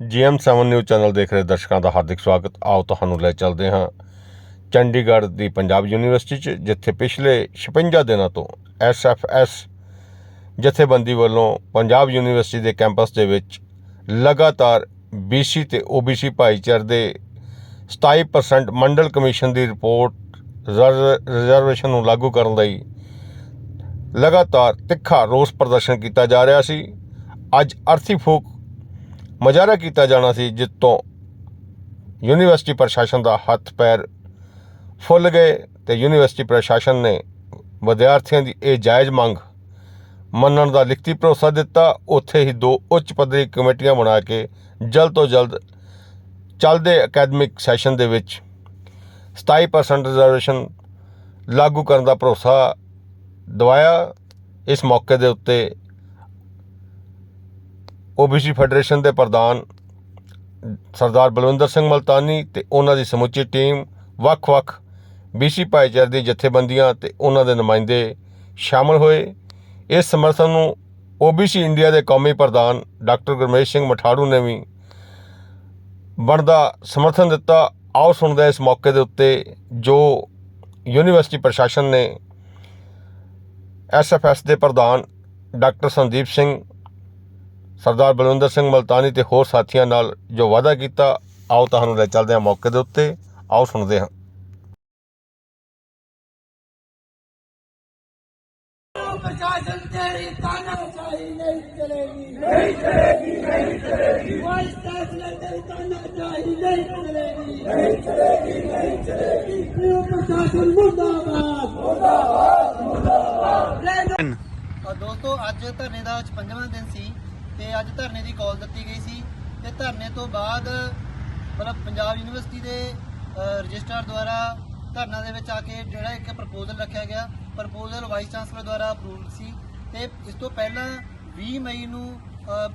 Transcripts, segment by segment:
ਜੀਐਮ7 news channel ਦੇਖ ਰਹੇ ਦਰਸ਼ਕਾਂ ਦਾ ਹਾਰਦਿਕ ਸਵਾਗਤ। ਆਓ ਤੁਹਾਨੂੰ ਲੈ ਚੱਲਦੇ ਹਾਂ। ਚੰਡੀਗੜ੍ਹ ਦੀ ਪੰਜਾਬ ਯੂਨੀਵਰਸਿਟੀ 'ਚ, ਜਿੱਥੇ ਪਿਛਲੇ 56 ਦਿਨਾਂ ਤੋਂ ਐਸਐਫਐਸ ਜਥੇਬੰਦੀ ਵੱਲੋਂ ਪੰਜਾਬ ਯੂਨੀਵਰਸਿਟੀ ਦੇ ਕੈਂਪਸ ਦੇ ਵਿੱਚ ਲਗਾਤਾਰ ਬੀਸੀ ਤੇ ਓਬੀਸੀ ਭਾਈਚਾਰੇ ਦੇ 27% ਮੰਡਲ ਕਮਿਸ਼ਨ ਦੀ ਰਿਪੋਰਟ ਰਿਜ਼ਰਵੇਸ਼ਨ ਨੂੰ ਲਾਗੂ ਕਰਨ ਲਈ ਲਗਾਤਾਰ ਤਿੱਖਾ ਰੋਸ ਪ੍ਰਦਰਸ਼ਨ ਕੀਤਾ ਜਾ ਰਿਹਾ ਸੀ। ਅੱਜ ਅਰਥੀ ਫੂਕ ਮੁਜ਼ਾਹਰਾ ਕੀਤਾ ਜਾਣਾ ਸੀ ਜਿਸ ਤੋਂ ਯੂਨੀਵਰਸਿਟੀ ਪ੍ਰਸ਼ਾਸਨ ਦਾ ਹੱਥ ਪੈਰ ਫੁੱਲ ਗਏ ਤੇ ਯੂਨੀਵਰਸਿਟੀ ਪ੍ਰਸ਼ਾਸਨ ਨੇ ਵਿਦਿਆਰਥੀਆਂ ਦੀ ਇਹ ਜਾਇਜ਼ ਮੰਗ ਮੰਨਣ ਦਾ ਲਿਖਤੀ ਭਰੋਸਾ ਦਿੱਤਾ। ਉੱਥੇ ਹੀ ਦੋ ਉੱਚ ਪੱਧਰੀ ਕਮੇਟੀਆਂ ਬਣਾ ਕੇ ਜਲਦ ਤੋਂ ਜਲਦ ਚੱਲਦੇ ਅਕੈਡਮਿਕ ਸੈਸ਼ਨ ਦੇ ਵਿੱਚ 27% ਰਿਜ਼ਰਵੇਸ਼ਨ ਲਾਗੂ ਕਰਨ ਦਾ ਭਰੋਸਾ ਦਵਾਇਆ। ਇਸ ਮੌਕੇ ਦੇ ਉੱਤੇ ਓਬੀਸੀ ਫੈਡਰੇਸ਼ਨ ਦੇ ਪ੍ਰਧਾਨ ਸਰਦਾਰ ਬਲਵਿੰਦਰ ਸਿੰਘ ਮਲਤਾਨੀ ਤੇ ਉਹਨਾਂ ਦੀ ਸਮੁੱਚੀ ਟੀਮ, ਵੱਖ-ਵੱਖ ਬੀਸੀ ਭਾਈਚਾਰੇ ਦੀਆਂ ਜਥੇਬੰਦੀਆਂ ਤੇ ਉਹਨਾਂ ਦੇ ਨੁਮਾਇੰਦੇ ਸ਼ਾਮਲ ਹੋਏ। ਇਸ ਸਮਰਥਨ ਨੂੰ ਓਬੀਸੀ ਇੰਡੀਆ ਦੇ ਕੌਮੀ ਪ੍ਰਧਾਨ ਡਾਕਟਰ ਗੁਰਮੇਸ਼ ਸਿੰਘ ਮਠਾੜੂ ਨੇ ਵੀ ਬਣਦਾ ਸਮਰਥਨ ਦਿੱਤਾ। ਆਓ ਸੁਣਦੇ ਇਸ ਮੌਕੇ ਦੇ ਉੱਤੇ ਜੋ ਯੂਨੀਵਰਸਿਟੀ ਪ੍ਰਸ਼ਾਸਨ ਨੇ ਐਸਐਫਐਸ ਦੇ ਪ੍ਰਧਾਨ ਡਾਕਟਰ ਸੰਦੀਪ ਸਿੰਘ ਸਰਦਾਰ ਬਲਵਿੰਦਰ ਸਿੰਘ ਮਲਤਾਨੀ ਤੇ ਹੋਰ ਸਾਥੀਆਂ ਨਾਲ ਜੋ ਵਾਅਦਾ ਕੀਤਾ ਆਓ ਤੁਹਾਨੂੰ ਲੈ ਚੱਲਦੇ ਹਾਂ ਮੌਕੇ ਦੇ ਉੱਤੇ ਆਓ ਸੁਣਦੇ ਹਾਂ प्रशासन तेरी तानाशाही नहीं चलेगी नहीं चलेगी नहीं चलेगी वाइस चांसलर तेरी तानाशाही नहीं चलेगी नहीं चलेगी नहीं चलेगी प्रशासन मुर्दाबाद मुर्दाबाद मुर्दाबाद ਅ, ਦੋਸਤੋ ਅੱਜ ਧਰਨੇ ਦਾ 55ਵਾਂ ਦਿਨ ਸੀ ਤੇ ਅੱਜ ਧਰਨੇ ਦੀ ਕਾਲ ਦਿੱਤੀ ਗਈ ਸੀ ਤੇ ਧਰਨੇ ਤੋਂ ਬਾਅਦ, ਮਤਲਬ ਪੰਜਾਬ ਯੂਨੀਵਰਸਿਟੀ ਦੇ ਰਜਿਸਟਰ ਦੁਆਰਾ ਧਰਨਾ ਦੇ ਵਿੱਚ ਆ ਕੇ ਜਿਹੜਾ ਇੱਕ ਪ੍ਰਪੋਜ਼ਲ ਰੱਖਿਆ ਗਿਆ ਪ੍ਰਪੋਜ਼ਲ ਵਾਈਸ ਚਾਂਸਲਰ ਦੁਆਰਾ ਅਪਰੂਵਡ ਸੀ ਤੇ ਇਸ ਤੋਂ ਪਹਿਲਾਂ 20 ਮਈ ਨੂੰ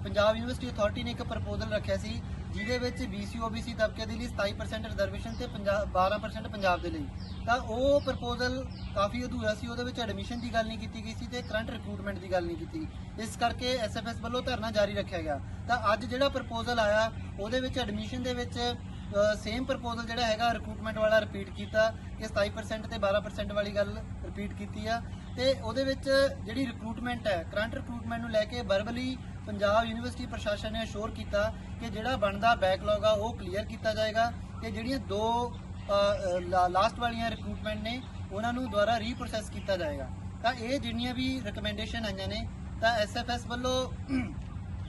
ਪੰਜਾਬ ਯੂਨੀਵਰਸਿਟੀ ਅਥਾਰਟੀ ਨੇ ਇੱਕ ਪ੍ਰਪੋਜ਼ਲ ਰੱਖਿਆ ਸੀ ਜਿਹਦੇ ਵਿੱਚ BC OBC ਤਬਕੇ ਦੇ ਲਈ 27% ਰਿਜ਼ਰਵੇਸ਼ਨ ਤੇ ਪੰਜਾਬ 12% ਪੰਜਾਬ ਦੇ ਲਈ। ਤਾਂ ਉਹ ਪ੍ਰਪੋਜ਼ਲ ਕਾਫੀ ਅਧੂਰਾ ਸੀ, ਉਹਦੇ ਵਿੱਚ ਐਡਮਿਸ਼ਨ ਦੀ ਗੱਲ ਨਹੀਂ ਕੀਤੀ ਗਈ ਸੀ ਤੇ ਕਰੰਟ ਰਿਕਰੂਟਮੈਂਟ ਦੀ ਗੱਲ ਨਹੀਂ ਕੀਤੀ ਗਈ। ਇਸ ਕਰਕੇ ਐਸਐਫਐਸ ਵੱਲੋਂ ਧਰਨਾ ਜਾਰੀ ਰੱਖਿਆ ਗਿਆ। ਤਾਂ ਅੱਜ ਜਿਹੜਾ ਪ੍ਰਪੋਜ਼ਲ ਆਇਆ, ਉਹਦੇ ਵਿੱਚ ਐਡਮਿਸ਼ਨ ਦੇ ਵਿੱਚ ਸੇਮ ਪ੍ਰਪੋਜ਼ਲ ਜਿਹੜਾ ਹੈਗਾ ਰਿਕਰੂਟਮੈਂਟ ਵਾਲਾ ਰਿਪੀਟ ਕੀਤਾ ਕਿ 27% ਤੇ 12% ਵਾਲੀ ਗੱਲ ਰਿਪੀਟ ਕੀਤੀ ਆ। ਤੇ ਉਹਦੇ ਵਿੱਚ ਜਿਹੜੀ ਰਿਕਰੂਟਮੈਂਟ ਹੈ ਕਰੰਟ ਰਿਕਰੂਟਮੈਂਟ ਨੂੰ ਲੈ ਕੇ ਵਰਬਲੀ ਪੰਜਾਬ ਯੂਨੀਵਰਸਿਟੀ ਪ੍ਰਸ਼ਾਸਨ ਨੇ ਅਸ਼ੋਰ ਕੀਤਾ ਕਿ ਜਿਹੜਾ ਬਣਦਾ ਬੈਕਲੌਗ ਆ, ਉਹ ਕਲੀਅਰ ਕੀਤਾ ਜਾਏਗਾ ਤੇ ਜਿਹੜੀਆਂ ਦੋ ਲਾਸਟ ਵਾਲੀਆਂ ਰਿਕਰੂਟਮੈਂਟ ਨੇ, ਉਹਨਾਂ ਨੂੰ ਦੁਬਾਰਾ ਰੀਪ੍ਰੋਸੈਸ ਕੀਤਾ ਜਾਏਗਾ। ਤਾਂ ਇਹ ਜਿੰਨੀਆਂ ਵੀ ਰეკਮੈਂਡੇਸ਼ਨ ਆਈਆਂ ਨੇ, ਤਾਂ ਐਸਐਫਐਸ ਵੱਲੋਂ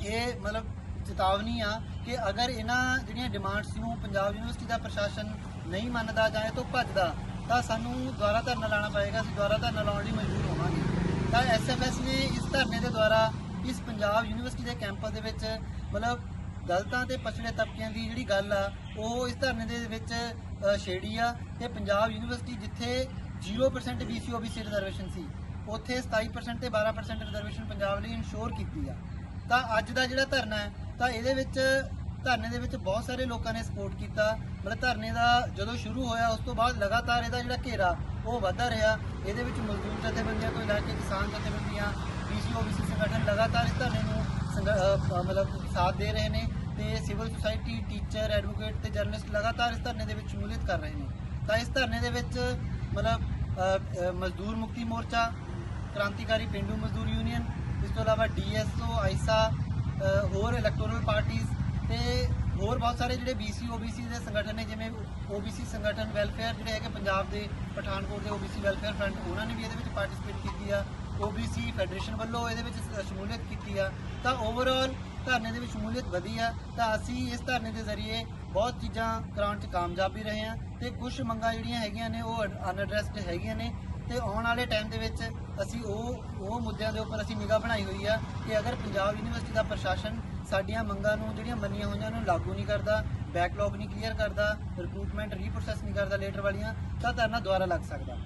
ਇਹ ਮਤਲਬ ਚੇਤਾਵਨੀ ਆ ਕਿ ਅਗਰ ਇਹਨਾਂ ਜਿਹੜੀਆਂ ਡਿਮਾਂਡਸ ਨੂੰ ਪੰਜਾਬ ਯੂਨੀਵਰਸਿਟੀ ਦਾ ਪ੍ਰਸ਼ਾਸਨ ਨਹੀਂ ਮੰਨਦਾ ਜਾਂ ਇਹ ਤੋਂ ਭੱਜਦਾ, ਤਾਂ ਸਾਨੂੰ ਦੁਬਾਰਾ ਧਰਨਾ ਲਾਣਾ ਪਏਗਾ, ਅਸੀਂ ਦੁਬਾਰਾ ਧਰਨਾ ਲਾਉਣ ਲਈ ਮਜਬੂਰ ਹੋਵਾਂਗੇ। ਤਾਂ ਐਸਐਫਐਸ ਨੇ ਇਸ ਧਰਨੇ ਦੇ ਦੁਆਰਾ ਇਸ ਪੰਜਾਬ ਯੂਨੀਵਰਸਿਟੀ ਦੇ ਕੈਂਪਸ ਦੇ ਵਿੱਚ ਮਤਲਬ ਦਲਤਾਂ ਤੇ ਪਛੜੇ ਤਬਕਿਆਂ ਦੀ ਜਿਹੜੀ ਗੱਲ ਆ, ਉਹ ਇਸ ਧਰਨੇ ਦੇ ਵਿੱਚ ਛੇੜੀ ਆ ਤੇ ਪੰਜਾਬ ਯੂਨੀਵਰਸਿਟੀ ਜਿੱਥੇ 0% BC OBC ਰਿਜ਼ਰਵੇਸ਼ਨ ਸੀ, ਉੱਥੇ 27% ਤੇ 12% ਰਿਜ਼ਰਵੇਸ਼ਨ ਪੰਜਾਬ ਲਈ ਇਨਸ਼ੋਰ ਕੀਤੀ ਆ। ਤਾਂ ਅੱਜ ਦਾ ਜਿਹੜਾ ਧਰਨਾ ਹੈ, ਤਾਂ ਇਹਦੇ ਵਿੱਚ, ਧਰਨੇ ਦੇ ਵਿੱਚ ਬਹੁਤ ਸਾਰੇ ਲੋਕਾਂ ਨੇ ਸਪੋਰਟ ਕੀਤਾ। ਮਤਲਬ ਧਰਨੇ ਦਾ ਜਦੋਂ ਸ਼ੁਰੂ ਹੋਇਆ, ਉਸ ਤੋਂ ਬਾਅਦ ਲਗਾਤਾਰ ਇਹਦਾ ਜਿਹੜਾ ਘੇਰਾ, ਉਹ ਵਧਦਾ ਰਿਹਾ। ਇਹਦੇ ਵਿੱਚ ਮਜ਼ਦੂਰ ਜਥੇਬੰਦੀਆਂ ਤੋਂ ਲੈ ਕੇ ਕਿਸਾਨ ਜਥੇਬੰਦੀਆਂ BC OBC ਸੰਗਠਨ ਲਗਾਤਾਰ ਇਸ ਧਰਨੇ ਨੂੰ ਸੰਗ- ਮਤਲਬ ਸਾਥ ਦੇ ਰਹੇ ਨੇ ਤੇ ਸਿਵਲ ਸੁਸਾਇਟੀ ਟੀਚਰ, ਐਡਵੋਕੇਟ ਤੇ ਜਰਨਲਿਸਟ ਲਗਾਤਾਰ ਇਸ ਧਰਨੇ ਦੇ ਵਿੱਚ ਸ਼ਮੂਲੀਅਤ ਕਰ ਰਹੇ ਨੇ। ਤਾਂ ਇਸ ਧਰਨੇ ਦੇ ਵਿੱਚ ਮਤਲਬ ਮਜ਼ਦੂਰ ਮੁਕਤੀ ਮੋਰਚਾ, ਕ੍ਰਾਂਤੀਕਾਰੀ ਪਿੰਡੂ ਮਜ਼ਦੂਰ ਯੂਨੀਅਨ, ਇਸ ਤੋਂ ਇਲਾਵਾ ਡੀਐਸਓ, ਆਈਸਾ ਹੋਰ ਇਲੈਕਟੋਰਲ ਪਾਰਟੀਆਂ ਤੇ ਹੋਰ ਬਹੁਤ ਸਾਰੇ ਜਿਹੜੇ BC OBC ਦੇ ਸੰਗਠਨ ਨੇ, ਜਿਵੇਂ OBC ਸੰਗਠਨ ਵੈਲਫੇਅਰ ਜਿਹੜੇ ਹੈਗੇ ਪੰਜਾਬ ਦੇ, ਪਠਾਨਕੋਟ ਦੇ OBC ਵੈਲਫੇਅਰ ਫਰੰਟ, ਉਹਨਾਂ ਨੇ ਵੀ ਇਹਦੇ ਵਿੱਚ ਪਾਰਟਿਸਿਪੇਟ ਕੀਤੀ ਆ। OBC ਫੈਡਰੇਸ਼ਨ ਵੱਲੋਂ ਇਹਦੇ ਵਿੱਚ ਸ਼ਮੂਲੀਅਤ ਕੀਤੀ ਆ। ਤਾਂ ਓਵਰਆਲ ਧਰਨੇ ਦੇ ਵਿੱਚ ਸ਼ਮੂਲੀਅਤ ਵਧੀ ਆ। ਤਾਂ ਅਸੀਂ ਇਸ ਧਰਨੇ ਦੇ ਜ਼ਰੀਏ ਬਹੁਤ ਚੀਜ਼ਾਂ ਕਰਾਉਣ 'ਚ ਕਾਮਯਾਬ ਵੀ ਰਹੇ ਆ ਤੇ ਕੁਝ ਮੰਗਾਂ ਜਿਹੜੀਆਂ ਹੈਗੀਆਂ ਨੇ ਉਹ ਅਨਐਡਰੈਸਡ ਹੈਗੀਆਂ ਨੇ ਤੇ ਆਉਣ ਵਾਲੇ ਟਾਈਮ ਦੇ ਵਿੱਚ ਅਸੀਂ ਉਹ ਉਹ ਮੁੱਦਿਆਂ ਦੇ ਉੱਪਰ ਅਸੀਂ ਨਿਗਾਹ ਬਣਾਈ ਹੋਈ ਆ ਕਿ ਅਗਰ ਪੰਜਾਬ ਯੂਨੀਵਰਸਿਟੀ ਦਾ ਪ੍ਰਸ਼ਾਸਨ ਸਾਡੀਆਂ ਮੰਗਾਂ ਨੂੰ, ਜਿਹੜੀਆਂ ਮੰਨੀਆਂ ਹੋਈਆਂ ਨੂੰ ਲਾਗੂ ਨਹੀਂ ਕਰਦਾ ਬੈਕਲੌਗ ਨਹੀਂ ਕਲੀਅਰ ਕਰਦਾ ਰਿਕਰੂਟਮੈਂਟ ਰੀਪ੍ਰੋਸੈਸ ਨਹੀਂ ਕਰਦਾ ਲੇਟਰ ਵਾਲੀਆਂ, ਤਾਂ ਧਰਨਾ ਦੁਬਾਰਾ ਲੱਗ ਸਕਦਾ।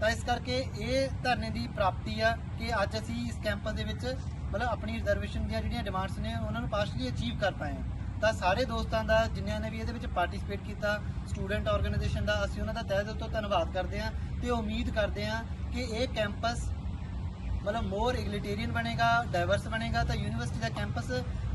ਤਾਂ ਇਸ ਕਰਕੇ ਇਹ ਧਰਨੇ ਦੀ ਪ੍ਰਾਪਤੀ ਆ ਕਿ ਅੱਜ ਅਸੀਂ ਇਸ ਕੈਂਪਸ ਦੇ ਵਿੱਚ ਮਤਲਬ ਆਪਣੀ ਰਿਜ਼ਰਵੇਸ਼ਨ ਦੀਆਂ ਜਿਹੜੀਆਂ ਡਿਮਾਂਡਸ ਨੇ ਉਹਨਾਂ ਨੂੰ ਪਾਰਸ਼ਲੀ ਅਚੀਵ ਕਰ ਪਾਏ ਹਾਂ। ਤਾਂ ਸਾਰੇ ਦੋਸਤਾਂ ਦਾ ਜਿਨ੍ਹਾਂ ਨੇ ਵੀ ਇਹਦੇ ਵਿੱਚ ਪਾਰਟਿਸਿਪੇਟ ਕੀਤਾ ਸਟੂਡੈਂਟ ਆਰਗੇਨਾਈਜੇਸ਼ਨ ਦਾ, ਅਸੀਂ ਉਹਨਾਂ ਦਾ ਤਹਿ ਦਿਲ ਤੋਂ ਧੰਨਵਾਦ ਕਰਦੇ ਹਾਂ ਤੇ ਉਮੀਦ ਕਰਦੇ ਹਾਂ ਕਿ ਇਹ ਕੈਂਪਸ ਮਤਲਬ ਮੋਰ ਇਗਲੀਟੇਰੀਅਨ ਬਣੇਗਾ ਡਾਈਵਰਸ ਬਣੇਗਾ ਤਾਂ ਯੂਨੀਵਰਸਿਟੀ ਦਾ ਕੈਂਪਸ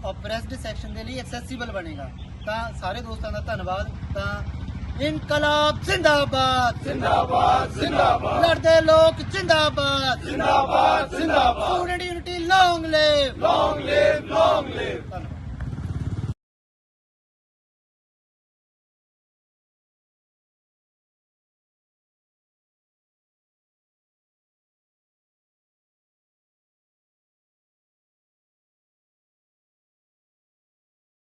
ਆਪਰੈਸਡ ਸੈਕਸ਼ਨ ਦੇ ਲਈ ਐਕਸੈਸੀਬਲ ਬਣੇਗਾ। ਤਾਂ ਸਾਰੇ ਦੋਸਤਾਂ ਦਾ ਧੰਨਵਾਦ। ਤਾਂ ਇਨਕਲਾਬ ਜ਼ਿੰਦਾਬਾਦ। ਜ਼ਿੰਦਾਬਾਦ ਜ਼ਿੰਦਾਬਾਦ। ਲੜਦੇ ਲੋਕ ਜ਼ਿੰਦਾਬਾਦ। ਜ਼ਿੰਦਾਬਾਦ ਜ਼ਿੰਦਾਬਾਦ। ਸਟੂਡੈਂਟ ਯੂਨਿਟੀ ਲੌਂਗ ਲਿਵ ਲੌਂਗ ਲਿਵ ਲੌਂਗ ਲਿਵ